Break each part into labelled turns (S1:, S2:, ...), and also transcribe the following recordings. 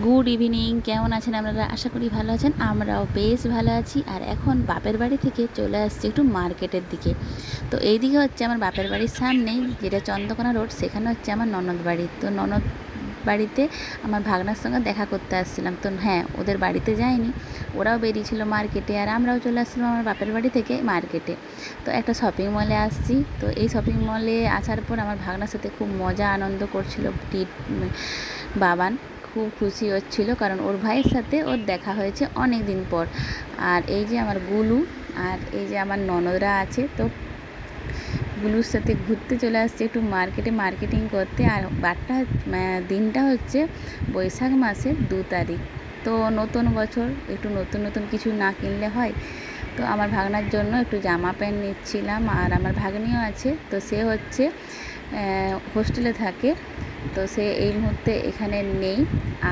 S1: Good evening কেমন আছেন আপনারা? আশা করি ভালো আছেন। আমরাও বেশ ভালো আছি। আর এখন বাপের বাড়ি থেকে চলে আসছি একটু মার্কেটের দিকে। তো এই দিকে হচ্ছে আমার বাপের বাড়ির সামনেই যেটা চন্দ্রকোনা রোড, সেখানে হচ্ছে আমার ননদ বাড়ি। তো ননদ বাড়িতে আমার ভাগনার সঙ্গে দেখা করতে আসছিলাম। তো হ্যাঁ ওদের বাড়িতে যাইনি। ওরাও বেরিয়েছিল মার্কেটে আর আমরাও চলে আসছিলাম আমার বাপের বাড়ি থেকে মার্কেটে। তো একটা শপিং মলে আসছি। তো এই শপিং মলে আসার পর আমার ভাগনার সাথে খুব মজা, আনন্দ করছিল বাবান। খুব খুশি হচ্ছিল কারণ ওর ভাইয়ের সাথে ওর দেখা হয়েছে অনেক দিন পর। আর এই যে আমার গুলু আর এই যে আমার ননদরা আছে, তো গুলুর সাথে ঘুরতে চলে আসছে একটু মার্কেটে মার্কেটিং করতে। আর বারটা দিনটা হচ্ছে বৈশাখ মাসের দু তারিখ। তো নতুন বছর, একটু নতুন নতুন কিছু না কিনলে হয়। তো আমার ভাগনার জন্য একটু জামা প্যান্ট নিচ্ছিলাম। আর আমার ভাগ্নিও আছে, তো সে হচ্ছে হোস্টেলে থাকে। তো সে এই মুহূর্তে এখানে নেই।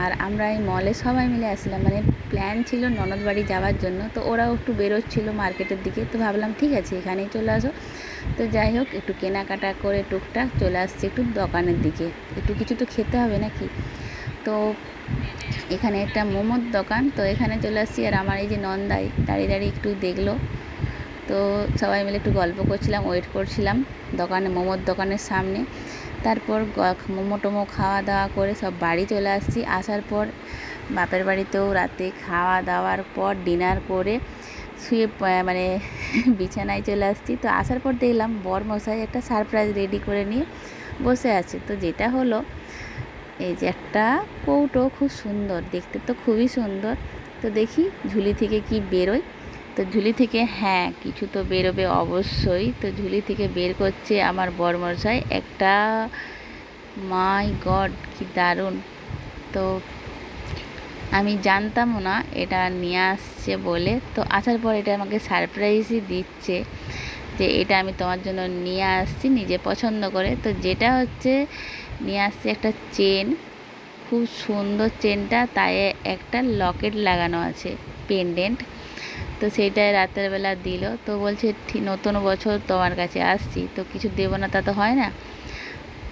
S1: আর আমরা এই মলে সবাই মিলে আসলাম মানে প্ল্যান ছিল ননদ বাড়ি যাওয়ার জন্য। তো ওরাও একটু বেরোচ্ছিল মার্কেটের দিকে। তো ভাবলাম, ঠিক আছে, এখানেই চলে আসো। তো যাই হোক, একটু কেনাকাটা করে টুকটাক চলে আসছি একটু দোকানের দিকে। একটু কিছু তো খেতে হবে নাকি? তো এখানে একটা মোমোর দোকান। তো এখানে চলে আসছি। আর আমার এই যে নন্দাই, দাঁড়িয়ে দাঁড়িয়ে একটু দেখল। তো সবাই মিলে একটু গল্প করছিলাম ওয়েট করছিলাম দোকানে, মোমোর দোকানের সামনে। তারপর মোমো টোমো খাওয়া দাওয়া করে সব বাড়ি চলে আসছি। আসার পর বাপের বাড়িতেও রাতে খাওয়া দাওয়ার পর ডিনার করে শুয়ে মানে বিছানায় চলে আসছি। তো আসার পর দেখলাম বর মশাই একটা সারপ্রাইজ রেডি করে নিয়ে বসে আছে। তো যেটা হলো, এই যে একটা কৌটো খুব সুন্দর, দেখতে তো খুবই সুন্দর। তো দেখি ঝুলি থেকে কি বেরোয়। তো ঝুলি থেকে হ্যাঁ কিছু তো বেরোবে অবশ্যই। তো ঝুলি থেকে বের করছে আমার বরমশাই। একটা, মাই গড, কি দারুণ। তো আমি জানতামও না, এটা নিয়ে আসছে বলে। তো আসার পর এটা আমাকে সারপ্রাইজই দিচ্ছে যে এটা আমি তোমার জন্য নিয়ে আসছি, নিজে পছন্দ করে। তো যেটা হচ্ছে, নিয়ে আসছে একটা চেন। খুব সুন্দর চেনটা, তাই একটা লকেট লাগানো আছে পেন্ডেন্ট তো সেইটাই রাতের বেলা দিল। তো বলছে নতুন বছর তোমার কাছে আসছি, তো কিছু দেবো না, তা তো হয় না।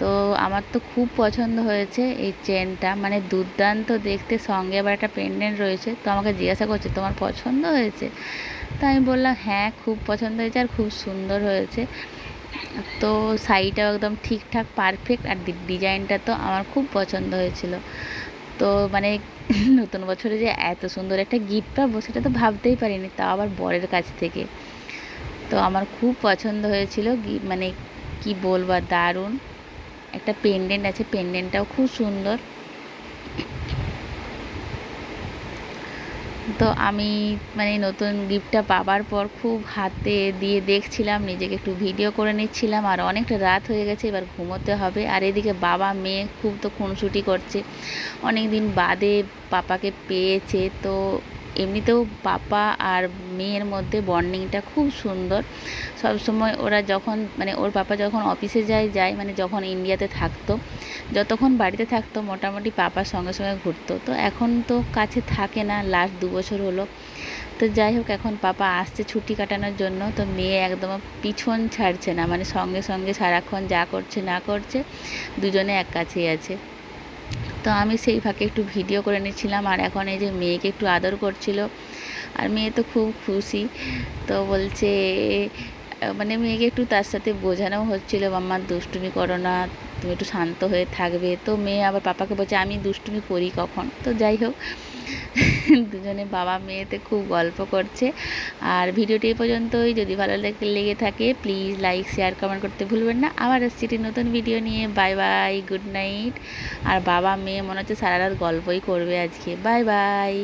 S1: তো আমার তো খুব পছন্দ হয়েছে এই চেনটা। মানে দুর্দান্ত দেখতে, সঙ্গে আবার একটা পেন্ডেন্ট রয়েছে, তো আমাকে জিজ্ঞাসা করছে, তোমার পছন্দ হয়েছে? তো আমি বললাম হ্যাঁ খুব পছন্দ হয়েছে আর খুব সুন্দর হয়েছে। তো শাড়িটাও একদম ঠিকঠাক পারফেক্ট আর ডিজাইনটা তো আমার খুব পছন্দ হয়েছিল। তো মানে নতুন বছরে যে এত সুন্দর একটা গিফট পাবো, সেটা তো ভাবতেই পারিনি তা আবার বরের কাছ থেকে। তো আমার খুব পছন্দ হয়েছিল মানে কি বলব দারুণ। একটা পেন্ডেন্ট আছে পেন্ডেন্টটাও খুব সুন্দর। তো আমি মানে নতুন গিফটটা পাবার পর খুব হাতে দিয়ে দেখছিলাম, নিজেকে একটু ভিডিও করে নিচ্ছিলাম, আর অনেকটা রাত হয়ে গেছে, এবার ঘুমোতে হবে। আর এদিকে বাবা, মেয়ে খুব তো খুনসুটি করছে। অনেক দিন বাদে পাপাকে পেয়েছে, তো এমনিতেও পাপা আর মেয়ের মধ্যে বন্ডিংটা খুব সুন্দর। সব সময় ওরা যখন মানে ওর পাপা যখন অফিসে যায় যায় মানে যখন ইন্ডিয়াতে থাকতো, যতক্ষণ বাড়িতে থাকতো মোটামুটি পাপার সঙ্গে সঙ্গে ঘুরতো। তো এখন তো কাছে থাকে না লাস্ট দু বছর হলো। তো যাই হোক, এখন পাপা আসছে ছুটি কাটানোর জন্য। তো মেয়ে একদম পিছন ছাড়ছে না মানে সঙ্গে সঙ্গে সারাক্ষণ যা করছে না করছে, দুজনে এক কাছেই আছে। তো আমি সেই ফাঁকে একটু ভিডিও করে নিচ্ছিলাম আর এখন এই যে মেয়েকে একটু আদর করছিল আর মেয়ে তো খুব খুশি তো বলছে মানে মেয়েকে একটু তার সাথে বোঝানো হচ্ছিল আমার দুষ্টুমি করো না, তুমি একটু শান্ত হয়ে থাকবে। তো মেয়ে আবার পাপাকে বলছে, আমি দুষ্টুমি করি কখন? তো যাই হোক দুজনে বাবা মেয়েতে খুব গল্প করছে। আর ভিডিওটি পর্যন্তই। যদি ভালো লেগে থাকে প্লিজ লাইক শেয়ার কমেন্ট করতে ভুলবেন না। আবার আসছি একটি নতুন ভিডিও নিয়ে। বাই বাই গুড নাইট আর বাবা, মেয়ে মনে হচ্ছে সারা রাত গল্পই করবে আজকে। Bye bye